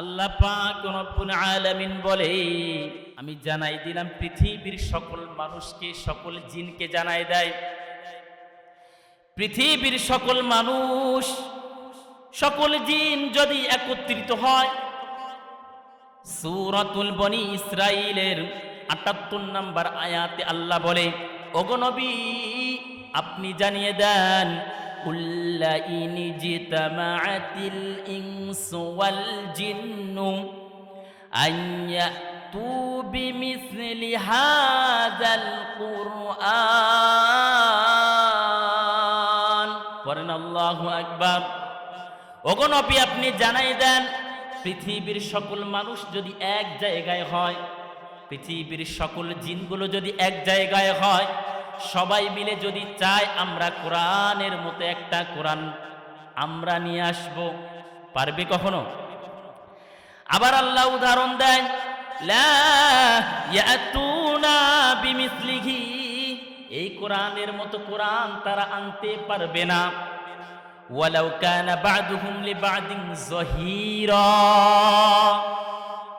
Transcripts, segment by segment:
আল্লাহ আলামিন বলে, আমি জানাই দিলাম পৃথিবীর সকল মানুষকে, সকল জিনকে জানাই দেয়। পৃথিবীর সকল মানুষ, সকল জিন যদি একত্রিত হয়, সূরাতুল বনি ইসরাইলের আটাত্তর নাম্বার আয়াতে আল্লাহ বলে ওগনবী আপনি জানিয়ে দেন কুল্লা ইনি জিতামাআতিল ইনসু ওয়াল জিন্নু আইয়াতু বিমিসলি হাযাল কুরআন পড়েন আল্লাহু আকবার। ওগনবী আপনি জানাই দেন, পৃথিবীর সকল মানুষ যদি এক জায়গায় হয়, পৃথিবীর সকল জিনগুলো যদি এক জায়গায় হয় সবাই মিলে যদি চায় আমরা কোরআনের মতো একটা কোরআন আমরা নিয়ে আসব। পারবে কখনো? আবার আল্লাহ উদাহরণ বিমিসলিহি। এই কোরআনের মতো কোরআন তারা আনতে পারবে না। ওয়ালাউ কানা বা'দুহুম লিবা'দিন যহিরা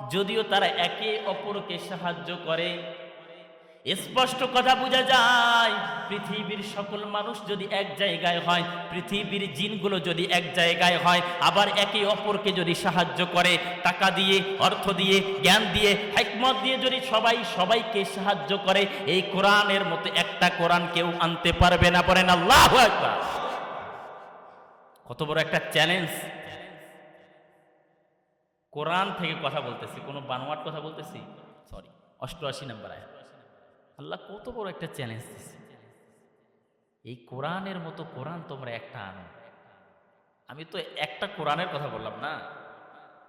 যদিও তারা একে অপরকে সাহায্য করে স্পষ্ট কথা বোঝা যায়। পৃথিবীর সকল মানুষ যদি এক জায়গায় হয়, পৃথিবীর জিনগুলো যদি এক জায়গায় হয়, আবার একে অপরকে যদি সাহায্য করে, টাকা দিয়ে, অর্থ দিয়ে, জ্ঞান দিয়ে, হেকমত দিয়ে যদি সবাই সবাইকে সাহায্য করে, এই কোরআনের মতো একটা কোরআন কেউ আনতে পারবে না। পড়েন আল্লাহ কত বড় একটা চ্যালেঞ্জ। কোরআন থেকে কথা বলতেছি। কোনো বানোয়াট কথা বলতেছি? সরি অষ্টআশি নাম্বার আয়াত। আল্লাহ কত বড় একটা চ্যালেঞ্জ দিচ্ছে এই কোরআনের মতো কোরআন তোমরা একটা আনো আমি তো একটা কোরআনের কথা বললাম না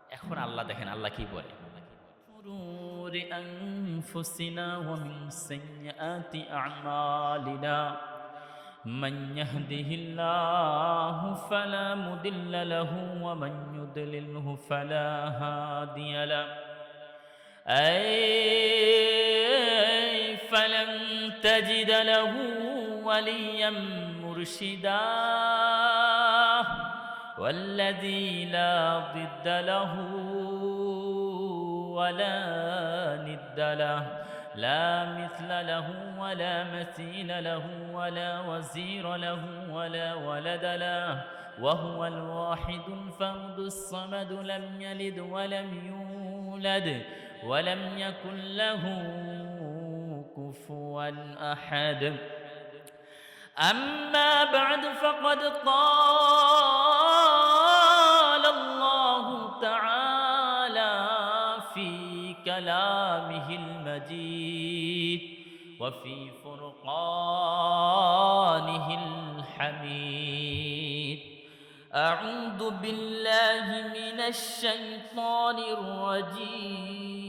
এখন আল্লাহ দেখেন আল্লাহ কি বলে شرور أنفسنا ومن سيئات أعمالنا من يهده الله فلا مضل له ومن يضلله فلا هادي له أي فلن تجد له وليا مرشدا. والذي لا ضد له ولا ند له. لا مثل له ولا مثيل له ولا وزير له ولا ولد له. وهو الواحد الفرد الصمد لم يلد ولم يولد ولم يكن له كفوا احد أما بعد فقد قال الله تعالى في كلامه المجيد وفي فرقانه الحميد. أعوذ بالله من الشيطان الرجيم.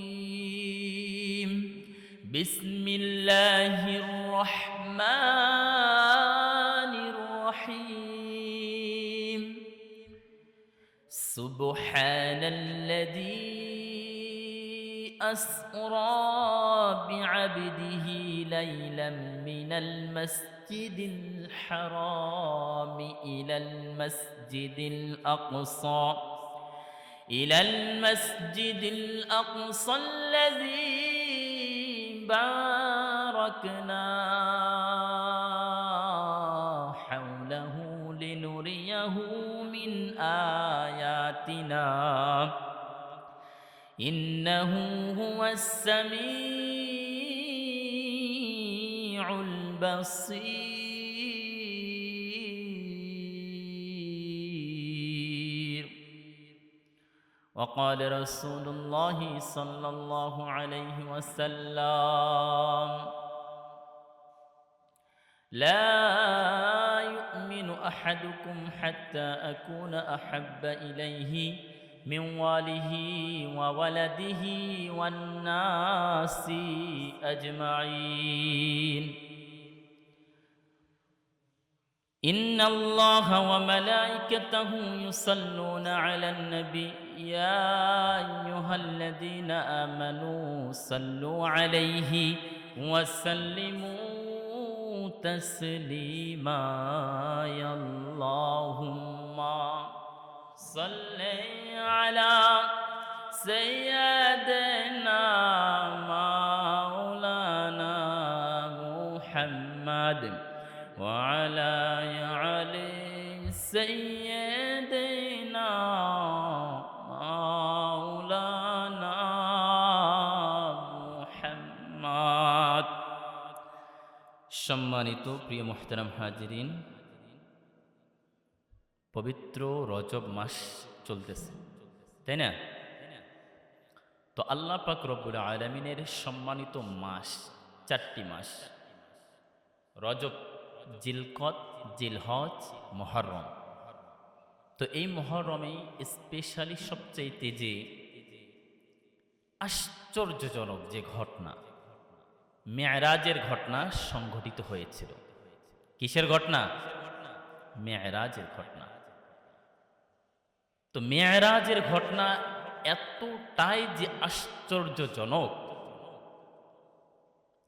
بسم الله الرحمن الرحيم. سبحان الذي أسرى بعبده ليلا من المسجد الحرام إلى المسجد الأقصى. إلى المسجد الأقصى الذي باركنا حوله لنريه من آياتنا. إنه هو السميع البصير. وقال رسول الله صلى الله عليه وسلم لا يؤمن أحدكم حتى أكون أحب إليه من واله وولده والناس أجمعين. إن الله وملائكته يصلون على النبي يا أيها الذين آمنوا صلوا عليه وسلموا تسليما. يا اللهم صل على سيدنا مولانا محمد وعلى علي سيدنا সম্মানিত প্রিয় মোহতারাম হাজিরিন, পবিত্র রজব মাস চলতেছে, তাই না? তো আল্লাহ পাক রব্বুল আলমিনের সম্মানিত মাস, চারটি মাস, রজব, জিলকত, জিলহজ, মহরম। তো এই মহরমে স্পেশালি সবচেয়ে তেজে আশ্চর্যজনক যে ঘটনা মেয়রাজের ঘটনা সংঘটিত হয়েছিল। কিসের ঘটনা? মেয়রাজের ঘটনা। তো মেয়রাজের ঘটনা এতটাই যে আশ্চর্যজনক,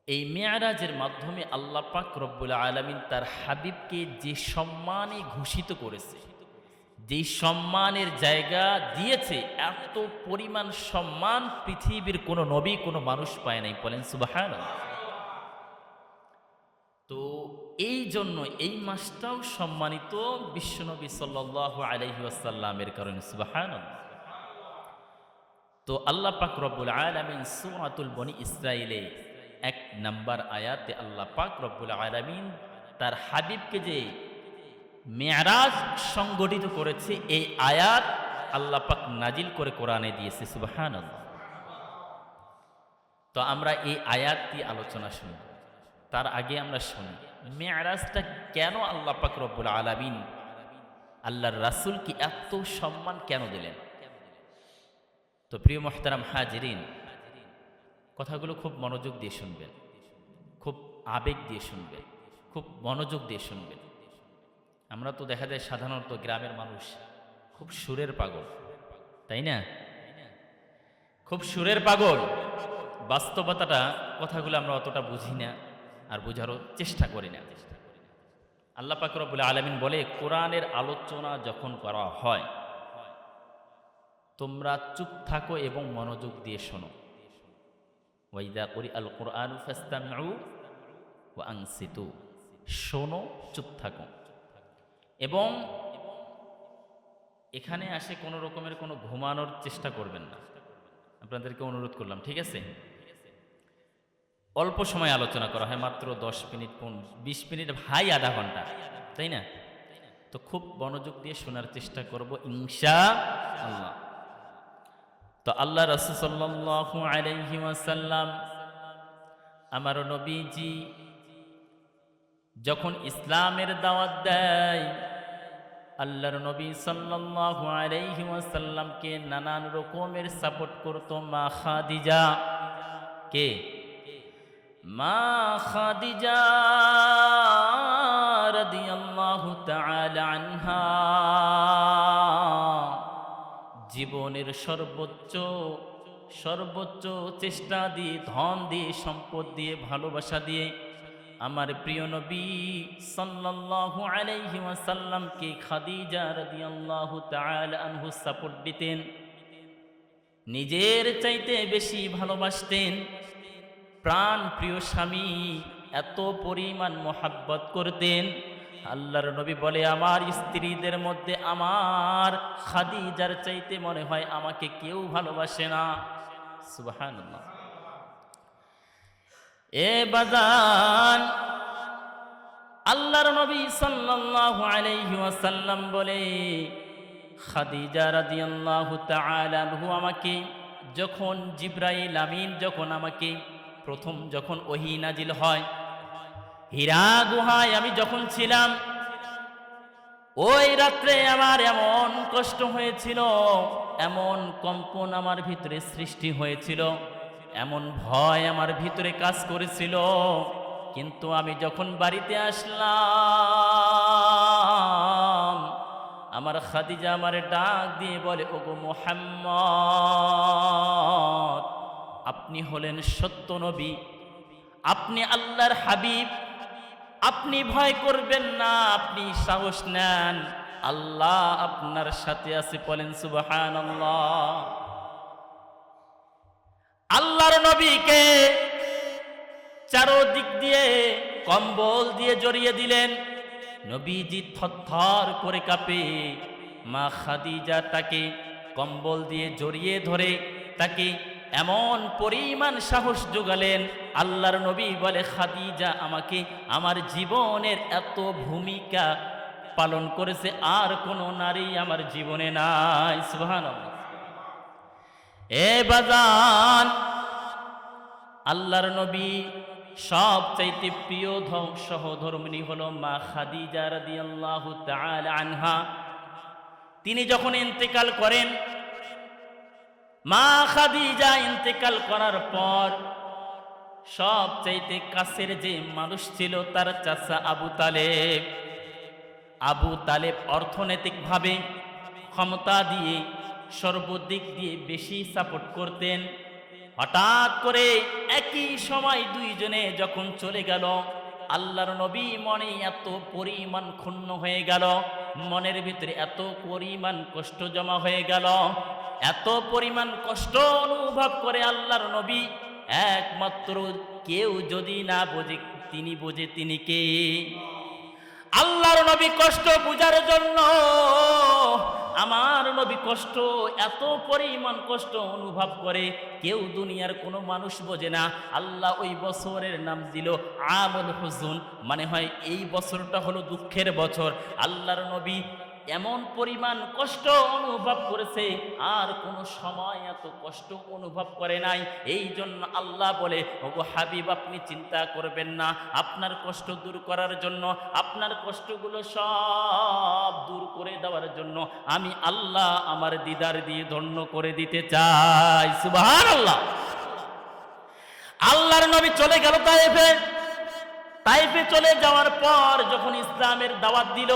এই মেয়ারাজের মাধ্যমে আল্লাহ পাক রব্বুল আলমিন তার হাবিবকে যে সম্মানে ঘোষিত করেছে যে সম্মানের জায়গা দিয়েছে, এত পরিমাণ সম্মান পৃথিবীর কোনো নবী কোনো মানুষ পায় নাই। বলেন সুবাহান তো এই জন্য এই মাসটাও সম্মানিত বিশ্বনবী সাল্লাহ আলহি আসাল্লামের কারণে সুবাহান তো আল্লাহ পাক রব্বুল আলমিন সুমাতুল বনি ইসরায়েলে এক নাম্বার আয়াতে আল্লাহ পাক রব্বুল আলমিন তার হাবিবকে যে মেয়ারাজ সংগঠিত করেছে, এই আয়াত আল্লাহ পাক নাজিল করে কোরআনে দিয়েছে সুবাহান তো আমরা এই আয়াতটি আলোচনা শুনি তার আগে আমরা শুনি। মেয়ারাজটা কেন আল্লাহ পাক রব্বুল আলমিন, আল্লাহর রাসুল কি এত সম্মান কেন দিলেন? তো প্রিয় মোহতারাম হাজিরিন, কথাগুলো খুব মনোযোগ দিয়ে শুনবেন, খুব আবেগ দিয়ে শুনবেন, খুব মনোযোগ দিয়ে শুনবেন। আমরা তো দেখা যায় সাধারণত গ্রামের মানুষ খুব সুরের পাগল, তাই না? খুব সুরের পাগল। বাস্তবতাটা, কথাগুলো আমরা অতটা বুঝি না। আর বোঝারও চেষ্টা করি না। আল্লাহ বলে আলমিন বলে, কোরআনের আলোচনা যখন করা হয়, তোমরা চুপ থাকো এবং মনোযোগ দিয়ে শোনো। ওয়াইদা করি আল কোরআন ফাস্তামিউ ও আংসিতু শোনো, চুপ থাকো। এবং এখানে আসে কোনো রকমের কোনো ঘুমানোর চেষ্টা করবেন না। আপনাদেরকে অনুরোধ করলাম, ঠিক আছে? অল্প সময় আলোচনা করা হয়, মাত্র দশ মিনিট বিশ মিনিট, ভাই আধা ঘণ্টা, তাই না? তো খুব মনোযোগ দিয়ে শোনার চেষ্টা করব, ইনশা আল্লাহ। তো আল্লাহ ওয়াসাল্লাম, আমার নবীজি যখন ইসলামের দাওয়াত দেয়, আল্লাহর নবী সাল্লাল্লাহু আলাইহি নানান রকমের সাপোর্ট করতো মা খাদিজা। কে? মা খাদিজা আনহা। জীবনের সর্বোচ্চ সর্বোচ্চ চেষ্টা দিয়ে, ধন দিয়ে, সম্পদ দিয়ে, ভালোবাসা দিয়ে আমার প্রিয় নবী সাল্লাল্লাহু আলাইহি ওয়াসাল্লামকে খাদিজা রাদিয়াল্লাহু তাআলা আনহু সাপোর্ট দিতেন, নিজের চাইতে বেশি ভালোবাসতেন। প্রাণ প্রিয় স্বামী, এত পরিমাণ মোহাব্বত করতেন। আল্লাহর নবী বলে, আমার স্ত্রীদের মধ্যে আমার খাদিজার চাইতে মনে হয় আমাকে কেউ ভালোবাসে না। সুবহানাল্লাহ। এ বাজান, আল্লাহর নবী ওয়াসাল্লাম বলে, খাদিজা রাদিয়াল্লাহু তাআলা আমাকে, যখন জিব্রাইল আমিন, যখন আমাকে প্রথম যখন ওহী নাজিল হয়, হীরা গুহায় আমি যখন ছিলাম, ওই রাত্রে আমার এমন কষ্ট হয়েছিল, এমন কম্পন আমার ভিতরে সৃষ্টি হয়েছিল, এমন ভয় আমার ভিতরে কাজ করেছিল। কিন্তু আমি যখন বাড়িতে আসলাম, আমার খাদিজা আমার ডাক দিয়ে বলে, ওগো মোহাম্মদ আপনি হলেন সত্য নবী। আপনি আল্লাহর হাবিব। আপনি ভয় করবেন না, আপনি সাহস নেন। আল্লাহ আপনার সাথে আছে বলেন সুবাহান আল্লাহর নবীকে চারোদিক দিয়ে কম্বল দিয়ে জড়িয়ে দিলেন। নবীজি থরথর করে কাঁপে। মা খাদিজা তাকে কম্বল দিয়ে জড়িয়ে ধরে তাকে এমন পরিমাণ সাহস যোগালেন, আল্লাহর নবী বলে, খাদিজা আমাকে আমার জীবনের এত ভূমিকা পালন করেছে, আর কোনো নারী আমার জীবনে নাই। সুবহানাল্লাহ। এ বাজান, আল্লাহর নবী সব চাইতে প্রিয় ধ- সহধর্মিনী হলো মা খাদিজা রাদিয়াল্লাহু তাআলা আনহা। তিনি যখন ইন্তেকাল করেন মা খাদিজা ইন্তেকাল করার পর সব চাইতে কাছের যে মানুষ ছিল তার চাচা আবু তালেব। আবু তালেব অর্থনৈতিকভাবে ক্ষমতা দিয়ে, সর্বদিক দিয়ে বেশি সাপোর্ট করতেন। হঠাৎ করে একই সময় দুইজনে যখন চলে গেল আল্লাহর নবী মনে এত পরিমাণ ক্ষুণ্ণ হয়ে গেল, মনের ভিতরে এত পরিমাণ কষ্ট জমা হয়ে গেল, এত পরিমাণ কষ্ট অনুভব করে আল্লাহর নবী একমাত্র কেউ যদি না বোঝে, তিনি বোঝে তিনি কে? আল্লাহর নবী কষ্ট বুঝার জন্য আমার নবী কষ্ট, এত পরিমাণ কষ্ট অনুভব করে, কেউ দুনিয়ার কোনো মানুষ বোঝে না। আল্লাহ ওই বছরের নাম দিল আমল হুজুন মানে হয় এই বছরটা হলো দুঃখের বছর। আল্লাহর নবী এমন পরিমাণ কষ্ট অনুভব করেছে, আর কোনো সময় এত কষ্ট অনুভব করে নাই। এই জন্য আল্লাহ বলে, ওগো হাবিব, আপনি চিন্তা করবেন না। আপনার কষ্ট দূর করার জন্য, আপনার কষ্টগুলো সব দূর করে দেওয়ার জন্য আমি আল্লাহ আমার দিদার দিয়ে ধন্য করে দিতে চাই। সুবাহ আল্লাহ আল্লাহর নবী চলে গেল তাইফে। তাইফে চলে যাওয়ার পর যখন ইসলামের দাওয়াত দিল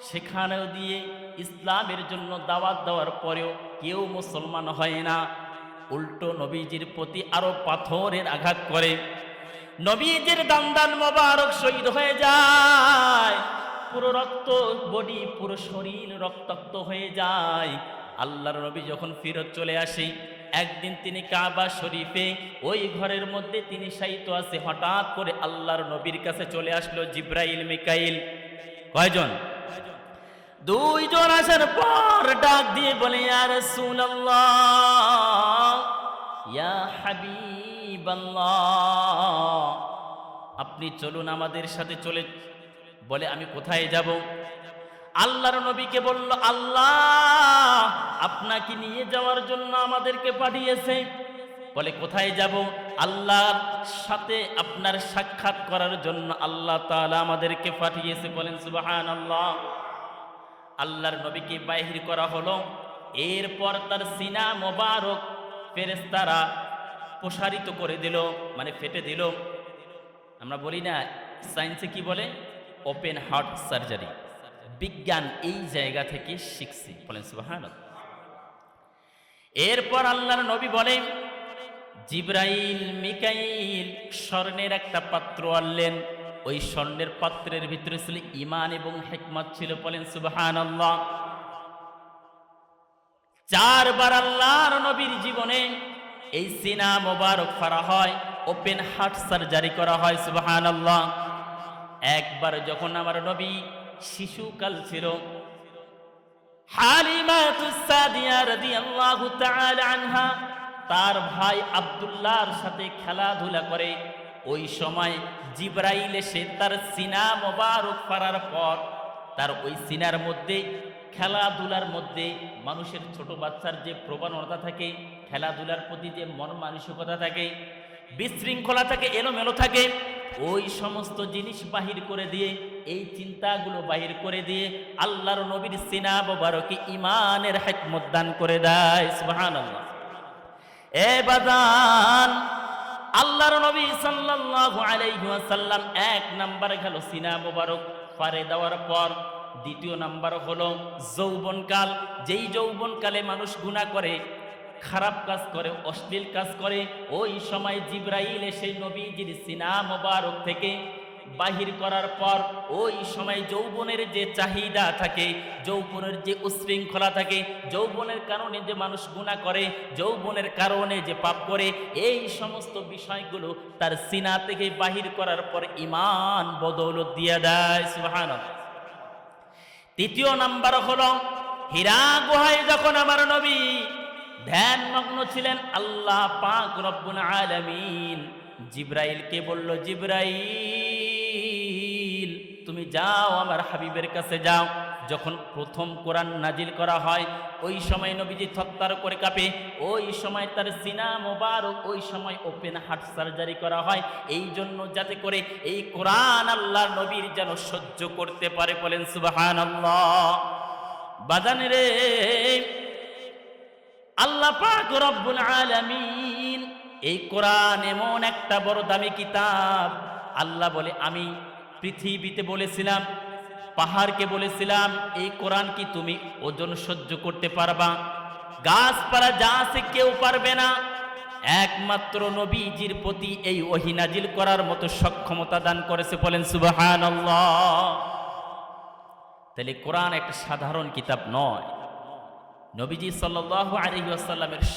সেখানেও দিয়ে ইসলামের জন্য দাওয়াত দেওয়ার পরেও কেউ মুসলমান হয় না। উল্টো নবীজির প্রতি আরও পাথরের আঘাত করে। নবীজির দান্দান মোবারক শহীদ হয়ে যায়। পুরো রক্ত, বডি, পুরো শরীর রক্তাক্ত হয়ে যায়। আল্লাহর নবী যখন ফিরত চলে আসে, একদিন তিনি কাবা শরীফে, ওই ঘরের মধ্যে তিনি শায়িত আছে। হঠাৎ করে আল্লাহর নবীর কাছে চলে আসলো জিব্রাইল, মিকাইল। কয়জন? দুইজন আসার পর ডাক দিয়ে বলে রাসূলুল্লাহ, ইয়া আপনি চলুন আমাদের সাথে চলে বলে, আমি কোথায় যাব? আল্লাহর নবীকে বলল, আল্লাহ আপনাকে নিয়ে যাওয়ার জন্য আমাদেরকে পাঠিয়েছে। বলে, কোথায় যাব? আল্লাহর সাথে আপনার সাক্ষাৎ করার জন্য আল্লাহ তাআলা আমাদেরকে পাঠিয়েছে। বলেন, সুবহানাল্লাহ। আল্লাহর নবীকে বাহির করা হলো। এরপর তার সিনা মোবারক ফেরেস্তারা প্রসারিত করে দিল মানে ফেটে দিল। আমরা বলি না, সায়েন্সে কি বলে? Open heart surgery. বিজ্ঞান এই জায়গা থেকে শিখছি, বলেন সুবাহান এরপর আল্লাহর নবী বলেন, জিব্রাইল, মিকাইল স্বর্ণের একটা পাত্র আনলেন। ওই স্বর্ণের পাত্রের ভিতরে ছিল ইমান এবং হেকমত ছিল। বলেন সুবাহান আল্লাহ চারবার আল্লাহর নবীর জীবনে এই সিনা মোবারক ফারা হয়, ওপেন হার্ট সার্জারি করা হয় সুবাহান আল্লাহ একবার যখন আমার নবী শিশুকাল ছিল তার ভাই আব্দুল্লাহর সাথে খেলাধুলা করে, ওই সময় জিব্রাইল এসে তার সিনা মোবারক ফারার পর, তার ওই সিনার মধ্যে, খেলাধুলার মধ্যে মানুষের ছোট বাচ্চার যে প্রবণতা থাকে, খেলাধুলার প্রতি যে মন মানসিকতা থাকে, বিশৃঙ্খলা থাকে, এলোমেলো থাকে, ওই সমস্ত জিনিস বাহির করে দিয়ে, এই চিন্তাগুলো বাহির করে দিয়ে আল্লাহর নবীর সিনা মোবারকে ইমানের হেকমত দান করে দেয়। সুবহানাল্লাহ। এ বাদান আল্লাহর নবী সাল্লাল্লাহু আলাইহি ওয়াসাল্লাম এক নাম্বার গেল সিনা মোবারক, পারে দেওয়ার পর দ্বিতীয় নাম্বার হলো যৌবনকাল। যেই যৌবনকালে মানুষ গুনাহ করে, খারাপ কাজ করে, অশ্লীল কাজ করে, ওই সময় জিব্রাইল এসে নবীজির সিনা মোবারক থেকে বাহির করার পর ওই সময় যৌবনের যে চাহিদা থাকে, যৌবনের যে উশৃঙ্খলা থাকে, যৌবনের কারণে যে মানুষ গুণা করে, যৌবনের কারণে যে পাপ করে, এই সমস্ত বিষয়গুলো তার সিনা থেকে বাহির করার পর ইমান বদৌলত দিয়ে দেয়, সুবহানাল্লাহ। তৃতীয় নাম্বার হলো, হীরা গুহায় যখন আমার নবী ধ্যান মগ্ন ছিলেন, আল্লাহ পাক রব্বুল আলামিন জিব্রাইলকে বলল, জিব্রাইল যাও আমার হাবিবের কাছে যাও। যখন প্রথম কোরআন নাজিল করা হয়, ওই সময় নবীজি থত্তার করে কাঁপে, ওই সময় তার সিনা মোবারক, ওই সময় ওপেন হার্ট সার্জারি করা হয়। এই জন্য যাতে করে এই কোরআন আল্লাহ নবীর যেন সহ্য করতে পারে বলেন সুবাহান আল্লাহ বাজানে রে, আল্লাহ রব্বুল আলামিন, এই কোরআন এমন একটা বড় দামি কিতাব। আল্লাহ বলে, আমি পৃথিবীতে বলেছিলাম, পাহাড়কে বলেছিলাম, এই কোরআন কি তুমি ওজন সহ্য করতে পারবা? গাছপালা যা আছে কেউ পারবে না। একমাত্র নবীজির প্রতি এই ওহিনাজিল করার মতো সক্ষমতা দান করেছে বলেন, সুবহানাল্লাহ। তাহলে কোরআন একটা সাধারণ কিতাব নয়। নবীজি সাল্লাহ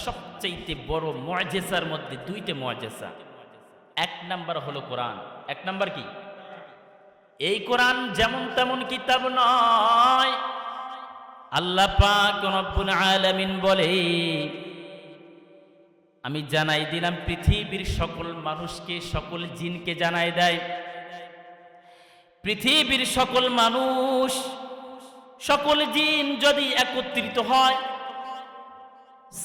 সবচেয়ে বড় মজেসার মধ্যে দুইটা মজেসা এক নাম্বার হলো কোরআন। এক নাম্বার কি? এই কোরআন যেমন তেমন কিতাব নয়। আল্লাহ আলামিন বলে, আমি জানাই দিলাম, পৃথিবীর সকল মানুষকে, সকল জিনকে জানাই দেয়। পৃথিবীর সকল মানুষ, সকল জিন যদি একত্রিত হয়,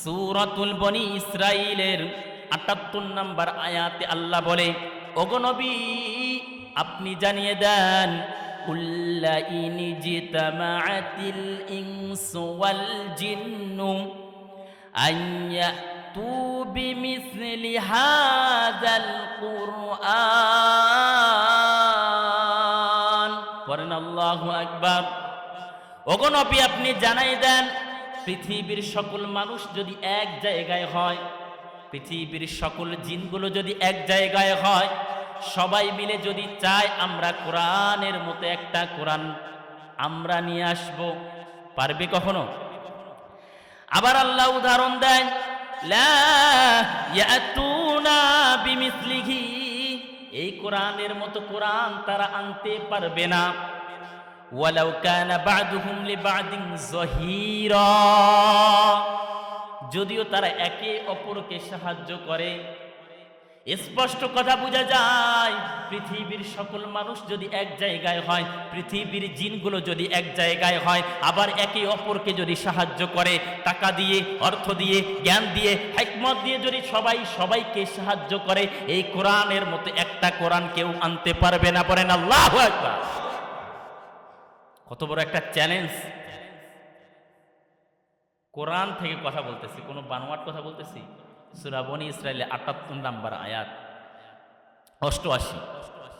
সুরাতুল বনি ইসরাইলের আটাত্তর নাম্বার আয়াতে আল্লাহ বলে ওগনবী আপনি জানিয়ে দেন, কুল্লা ইনি জিতামাআতিল ইনসু ওয়াল জিন্নু, আইয়া তু বিমিসলি হাযাল কুরআন। পড়েন আল্লাহু আকবার। ওগনবী আপনি জানাই দেন, পৃথিবীর সকল মানুষ যদি এক জায়গায় হয়, পৃথিবীর সকল জিনগুলো যদি এক জায়গায় হয় সবাই মিলে যদি চায়, আমরা কোরআনের মতো একটা কোরআন আমরা নিয়ে আসব। পারবে কখনো? আবার আল্লাহ উদাহরণ বিমিসলিহি। এই কোরআনের মতো কোরআন তারা আনতে পারবে না। যদিও তারা একে অপরকে সাহায্য করে স্পষ্ট কথা বোঝা যায়, পৃথিবীর সকল মানুষ যদি এক জায়গায় হয়, পৃথিবীর জিনগুলো যদি এক জায়গায় হয়, আবার একে অপরকে যদি সাহায্য করে, টাকা দিয়ে, অর্থ দিয়ে, জ্ঞান দিয়ে, হেকমত দিয়ে যদি সবাই সবাইকে সাহায্য করে, এই কোরআনের মতো একটা কোরআন কেউ আনতে পারবে না পারেন আল্লাহ কত বড় একটা চ্যালেঞ্জ। কোরআন থেকে কথা বলতেছি, কোনো বানোয়াট কথা বলতেছি? সুরাবনি ইসরায়েলে আটাত্তর নাম্বার আয়াত অষ্টআশি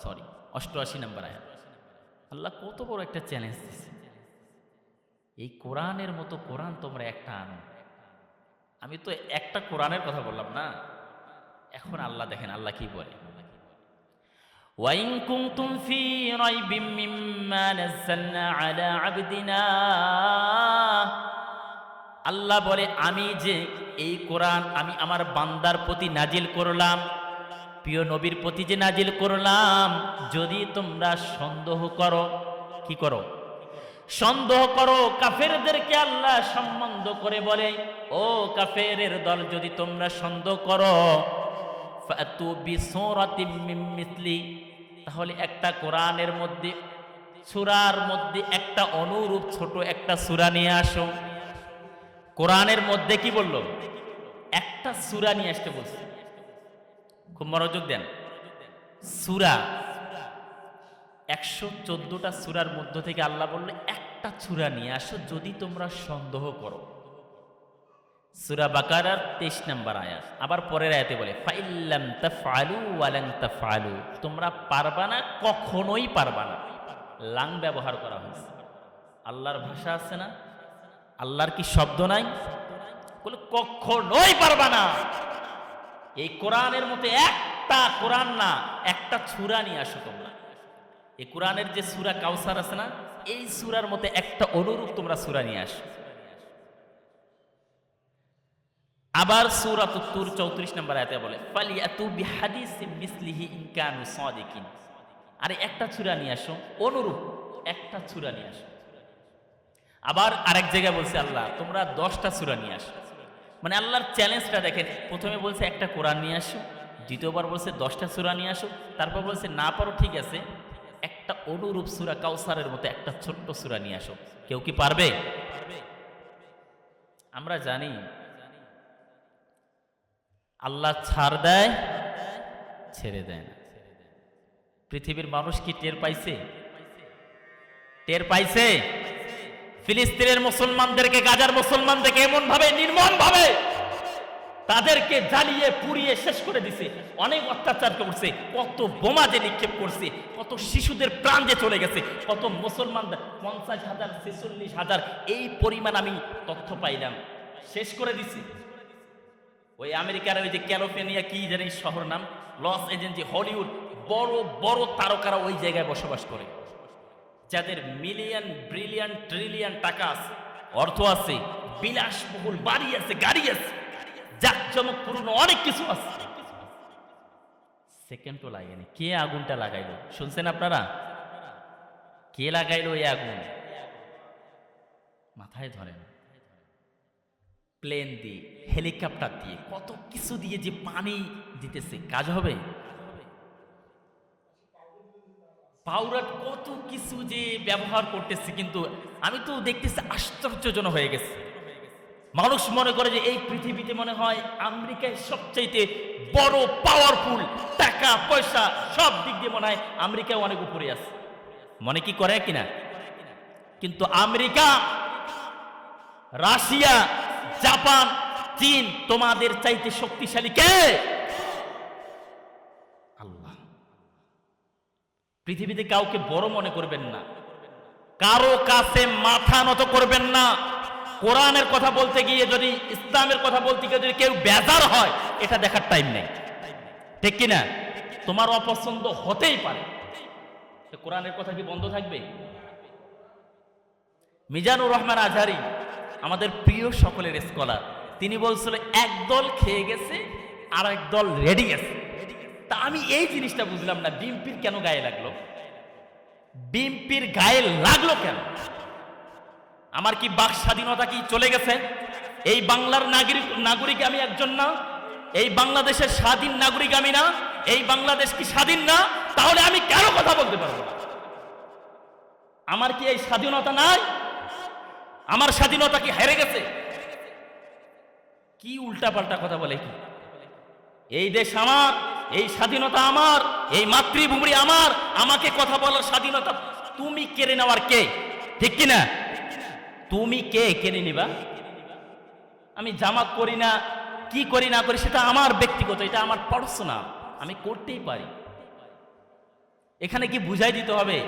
সরি অষ্টআশি নাম্বার আয়াত আল্লাহ কত বড় একটা চ্যালেঞ্জ দিচ্ছে এই কোরআনের মতো কোরআন তোমরা একটা আনো আমি তো একটা কোরআনের কথা বললাম না এখন আল্লাহ দেখেন আল্লাহ কি বলে وإن كنتم في ريب مما نزلنا على عبدنا আল্লাহ বলে আমি যে এই কোরআন আমি আমার বান্দার প্রতি নাজিল করলাম, প্রিয় নবীর প্রতি যে নাজিল করলাম, যদি তোমরা সন্দেহ করো, কি করো? সন্দেহ করো, কাফেরদেরকে আল্লাহ সম্বন্ধ করে বলে, ও কাফেরের দল, যদি তোমরা সন্দেহ করো তাহলে একটা কোরআনের মধ্যে, সুরার মধ্যে একটা অনুরূপ ছোট একটা সূরা নিয়ে আসো। কোরআনের মধ্যে কি বলল? একটা সুরা নিয়ে আসতে বলছে। খুব মনোযোগ দেন। সুরা একশো চোদ্দটা সুরার মধ্য থেকে আল্লাহ বলল, একটা সূরা নিয়ে আসো যদি তোমরা সন্দেহ করো। সুরা বাকারার তেইশ নম্বর আয়াত। আবার পরের আয়াতে বলে, ফাইল্লাম তাফআলু ওয়ালান তাফআলু। তোমরা পারবা না, কখনোই পারবা না। লাং ব্যবহার করা হয়েছে। আল্লাহর ভাষা আছে না? আল্লাহর কি শব্দ নাই? বলে কখনোই পারবা না। এই কোরআনের মতো একটা কোরআন না, একটা ছুরা নিয়ে আসো তোমরা। এই কোরআনের যে সুরা কাউসার আছে না, এই সুরার মধ্যে একটা অনুরূপ তোমরা সুরা নিয়ে আসো। আবার সুরাত তুর চৌত্রিশ নম্বর আয়াতে বলে, ফালিয়াতু বিহাদিসি মিসলিহি ইন কানু সাদিকিন। আরে একটা ছুরা নিয়ে আসো, অনুরূপ একটা ছুরা নিয়ে আসো। আবার আরেক জায়গায় বলছে আল্লাহ, তোমরা দশটা চূড়া নিয়ে আসো। মানে আল্লাহর চ্যালেঞ্জটা দেখেন, প্রথমে বলছে একটা কোরআন নিয়ে আসো, দ্বিতীয়বার বলছে দশটা সূরা নিয়ে আসো, তারপর বলছে না পারো, ঠিক আছে, একটা অনুরূপ সূরা কাউসারের মতো একটা ছোট্ট সূরা নিয়ে আসো। কেউ কি পারবে? আমরা জানি, আল্লাহ ছাড় দেয়, ছেড়ে দেয় না। পৃথিবীর মানুষ কি টের পাইছে? টের পাইছে? ফিলিস্তিনের মুসলমানদেরকে, গাজার মুসলমানদেরকে এমন ভাবে নির্মম ভাবে তাদেরকে জ্বালিয়ে, পুড়িয়ে শেষ করে দিছে। অনেক অত্যাচার করছে, কত বোমা যে নিক্ষেপ করছে, কত শিশুদের প্রাণ যে চলে গেছে কত মুসলমানদের পঞ্চাশ হাজার, ছেচল্লিশ হাজার, এই পরিমাণ আমি তথ্য পাইলাম। শেষ করে দিছে। ওই আমেরিকার ওই যে ক্যালিফোর্নিয়া, কি জানি শহর নাম? লস এজেন্সি হলিউড, বড় বড় তারকারা ওই জায়গায় বসবাস করে। যাদের মিলিয়ন ব্রিলিয়ন ট্রিলিয়ন টাকা আছে, অর্থ আছে, বিলাসবহুল বাড়ি আছে, গাড়ি আছে, জাকজমক পূর্ণ অনেক কিছু আছে। সেকেন্ডও লাগেনি কে আগুনটা লাগাইলো? শুনছেন আপনারা? কে লাগাইলো এই আগুন? মাথায় ধরেন। প্লেন দিয়ে হেলিকপ্টার দিয়ে, কত কিছু দিয়ে যে পানি দিতেছে, কাজ হবে? পাউডার কত কিছু যে ব্যবহার করতেছে, কিন্তু আমি তো দেখতেছি আশ্চর্যজনক হয়ে গেছে। মানুষ মনে করে যে এই পৃথিবীতে মনে হয় আমেরিকায় সবচাইতে বড় পাওয়ারফুল টাকা, পয়সা, সব দিক দিয়ে মনে হয় আমেরিকায় অনেক উপরে আছে। মনে কি করে কিনা? কিন্তু আমেরিকা, রাশিয়া, জাপান, চীন তোমাদের চাইতে শক্তিশালী কে? পৃথিবীতে কাউকে বড় মনে করবেন না। কারও কাছে মাথা নত করবেন না। কোরআনের কথা বলতে গিয়ে যদি ইসলামের কথা বলতে গিয়ে যদি কেউ বেজার হয়, এটা দেখার টাইম নেই। ঠিক কিনা? তোমার অপছন্দ হতেই পারে। কোরআনের কথা কি বন্ধ থাকবে? মিজানুর রহমান আজহারি, আমাদের প্রিয় সকলের স্কলার তিনি বলছিল, একদল খেয়ে গেছে আর একদল রেডি আছে তা আমি এই জিনিসটা বুঝলাম না বিএমপির কেন গায়ে লাগল? বিএমপির গায়ে লাগল কেন? আমার কি বাক স্বাধীনতা কি চলে গেছে? এই বাংলার নাগরিক নাগরিক আমি একজন না। এই বাংলাদেশের স্বাধীন নাগরিক আমি না। এই বাংলাদেশ কি স্বাধীন না? তাহলে আমি কেন কথা বলতে পারব আমার কি এই স্বাধীনতা নাই? আমার স্বাধীনতা কি হেরে গেছে? কি উল্টাপাল্টা কথা বলে কি? এই দেশ আমার। এই স্বাধীনতা আমার, এই মাতৃভূমি আমার, আমাকে কথা বলার স্বাধীনতা। তুমি কেড়ে নেওয়ার কে? ঠিক কিনা? তুমি কে কেড়ে নিবা? আমি জামাত করি না, কি করি না করি সেটা আমার ব্যক্তিগত, এটা আমার পার্সোনাল আমি করতেই পারি। এখানে কি বুঝাই দিতে হবে?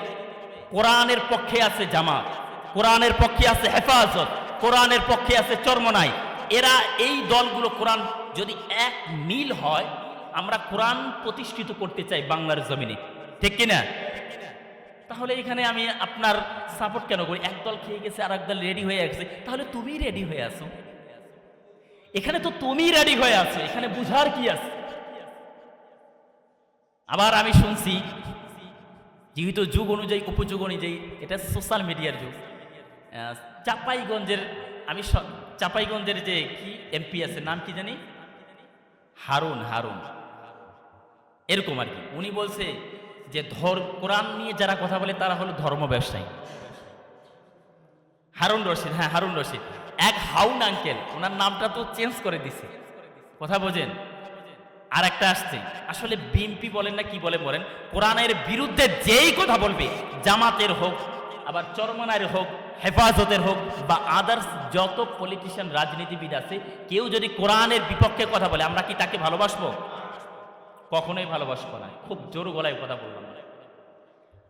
কোরআনের পক্ষে আছে জামাত, কোরআনের পক্ষে আছে হেফাজত, কোরআনের পক্ষে আছে চর্মনাই। এরা এই দলগুলো কোরআন যদি এক মিল হয় আমরা কোরআন প্রতিষ্ঠিত করতে চাই বাংলার জমিনে। ঠিক কিনা? তাহলে এখানে আমি আপনার সাপোর্ট কেন করি? একদল খেয়ে গেছে আর একদল রেডি হয়ে গেছে। তাহলে তুমি রেডি হয়ে আসো এখানে তো তুমি রেডি হয়ে আছো। এখানে বুঝার কি আছে? আবার আমি শুনছি, যেহেতু যুগ অনুযায়ী, উপযুগ অনুযায়ী, এটা সোশ্যাল মিডিয়ার যুগ। চাপাইগঞ্জের, আমি চাপাইগঞ্জের যে কি এমপি আছে, নাম কি জানি? হারুন হারুন। এরকম আর কি। উনি বলছে যে, ধর, কোরআন নিয়ে যারা কথা বলে, তারা হলো ধর্ম ব্যবসায়ী। হারুন রশিদ হ্যাঁ হারুন রশিদ। এক হাউন আঙ্কেল, ওনার নামটা তো চেঞ্জ করে দিছে। কথা বোঝেন? আর একটা আসছে। আসলে বিএনপি বলেন না কি বলে বলেন, কোরআনের বিরুদ্ধে যেই কথা বলবে, জামাতের হোক, আবার চরমনায়ের হোক, হেফাজতের হোক, বা আদার্স যত পলিটিশিয়ান রাজনীতিবিদ আছে, কেউ যদি কোরআনের বিপক্ষে কথা বলে, আমরা কি তাকে ভালোবাসবো? কখনোই ভালোবাসবো না। খুব জোর গলায় কথা বললাম।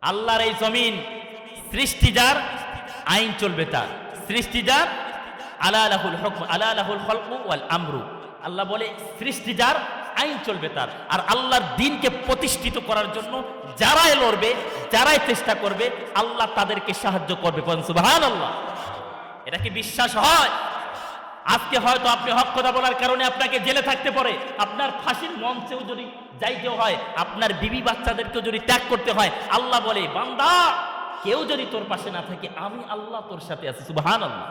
আল্লাহর এই জমিন, সৃষ্টি যার, আইন চলবে তার। সৃষ্টি যার, আলা আলাহুল হুকম, আলা আলাহুল ওয়াল আমরু। আল্লাহ বলে, সৃষ্টি যার, আইন চলবে তার। আর আল্লাহর দিনকে প্রতিষ্ঠিত করার জন্য যারাই লড়বে, যারাই চেষ্টা করবে, আল্লাহ তাদেরকে সাহায্য করবে। সুবাহান আল্লাহ এটা কি বিশ্বাস হয়? আজকে হয়তো আপনি হক কথা বলার কারণে আপনাকে জেলে থাকতে পারে আপনার ফাঁসির মঞ্চেও যদি যাইতে হয়, আপনার বিবি বাচ্চাদেরকেও যদি ত্যাগ করতে হয়, আল্লাহ বলে, বান্দা, কেউ যদি তোর পাশে না থাকে, আমি আল্লাহ তোর সাথে আছি সুবাহান আল্লাহ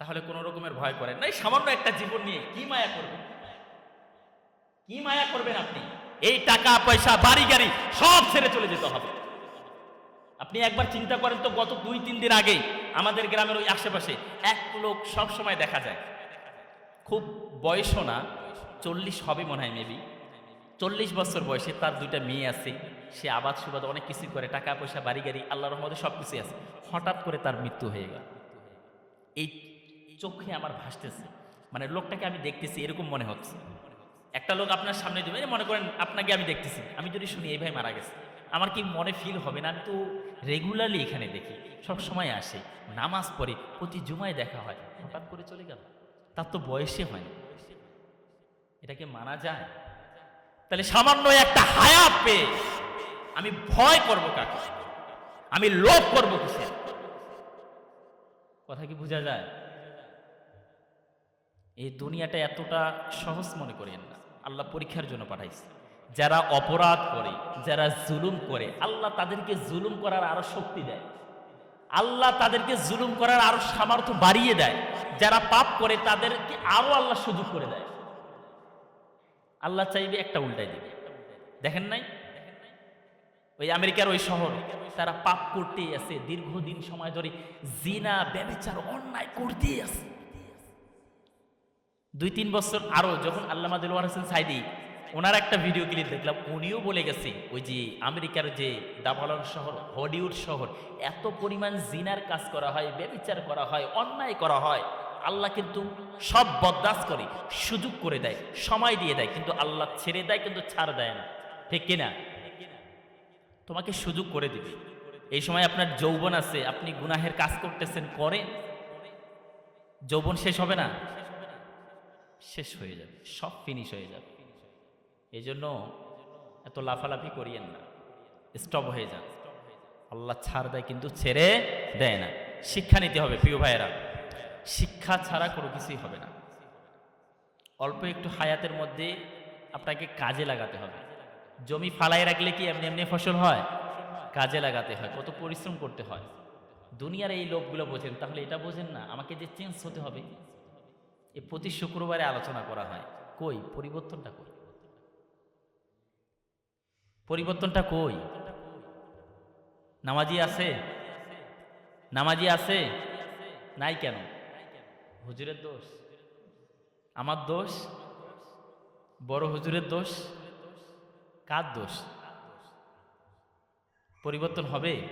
তাহলে কোন রকমের ভয় করেন নাই সামান্য একটা জীবন নিয়ে কি মায়া করবেন? কি মায়া করবেন আপনি? এই টাকা, পয়সা, বাড়ি, গাড়ি সব ছেড়ে চলে যেতে হবে। আপনি একবার চিন্তা করেন তো, গত দুই, তিন দিন আগেই আমাদের গ্রামের ওই আশেপাশে এক লোক সব সময় দেখা যায়। খুব বয়সও না, চল্লিশ হবে মনে হয় মেবি চল্লিশ বছর বয়সে তার দুইটা মেয়ে আছে, সে আবাদ সুবাদ অনেক কিছু করে, টাকা পয়সা, বাড়ি গাড়ি আল্লাহ রহমতে সব কিছুই আছে। হঠাৎ করে তার মৃত্যু হয়ে গেল। এই চোখে আমার ভাসতেছে। মানে লোকটাকে আমি দেখতেছি, এরকম মনে হচ্ছে। একটা লোক আপনার সামনে দেবে, মনে করেন আপনাকে আমি দেখতেছি। আমি যদি শুনি, এই ভাই মারা গেছে। আমার কি মনে ফিল হবে না? আমি তো রেগুলারলি এখানে দেখি, সব সময় আসে। নামাজ পড়ে, প্রতি জুমায় দেখা হয়। হঠাৎ করে চলে গেল। তার তো বয়সে হয়নি। এটাকে মানা যায়? তাহলে সামান্য একটা হায়া পেয়ে আমি ভয় করব কাকে? আমি লোভ করব কিসে কথা কি বোঝা যায়? এই দুনিয়াটা এতটা সহজ মনে করেন না। আল্লাহ পরীক্ষার জন্য পাঠাইছে। যারা অপরাধ করে, যারা জুলুম করে, আল্লাহ তাদেরকে জুলুম করার আরও শক্তি দেয়। আল্লাহ তাদেরকে জুলুম করার আরও সামর্থ্য বাড়িয়ে দেয়। যারা পাপ করে, তাদেরকে আরও আল্লাহ সুযোগ করে দেয়। আল্লাহ চাইবে একটা উল্টাই দিবে। দেখেন নাই? ওই আমেরিকার ওই শহর, তারা পাপ করতেই আছে, দীর্ঘদিন সময় ধরে জিনা, ব্যবচার, অন্যায় করতেই আছে। দুই তিন বছর আরও যখন আল্লামা দিলওয়ার হোসেন সাইদি ওনার একটা ভিডিও ক্লিপ দেখলাম, উনিও বলে গেছে, ওই যে আমেরিকার যে দাভালন শহর, হলিউড শহর, এত পরিমাণ জিনার কাজ করা হয়, ব্যবিচার করা হয়, অন্যায় করা হয়, আল্লাহ কিন্তু সব বরদাস্ত করে, সুযোগ করে দেয়, সময় দিয়ে দেয়, কিন্তু আল্লাহ ছেড়ে দেয়, কিন্তু ছাড় দেয় না। ঠিক কিনা? তোমাকে সুযোগ করে দিবে এই সময় আপনার যৌবন আছে, আপনি গুনাহের কাজ করতেছেন করেন যৌবন শেষ হবে না? শেষ হয়ে যাবে, সব ফিনিশ হয়ে যাবে। এই জন্য এত লাফালাফি করিয়েন না। স্টপ হয়ে যান। আল্লাহ ছাড় দেয় কিন্তু ছেড়ে দেয় না। শিক্ষা নিতে হবে প্রিয় ভাইয়েরা। শিক্ষা ছাড়া কোনো কিছুই হবে না। অল্প একটু হায়াতের মধ্যে আপনাকে কাজে লাগাতে হবে। জমি ফালাই রাখলে কি এমনি এমনি ফসল হয়? কাজে লাগাতে হয়। কত পরিশ্রম করতে হয়। দুনিয়ার এই লোকগুলো বোঝেন, তাহলে এটা বোঝেন না, আমাকে যে চেঞ্জ হতে হবে। এ প্রতি শুক্রবারে আলোচনা করা হয়। কই? পরিবর্তনটা কই? পরিবর্তনটা কই? নামাজি আছে? নামাজি আছে? নাই কেন? হুজুরের দোষ। আমার দোষ? বড় হুজুরের দোষ? কার দোষ? পরিবর্তন হবে?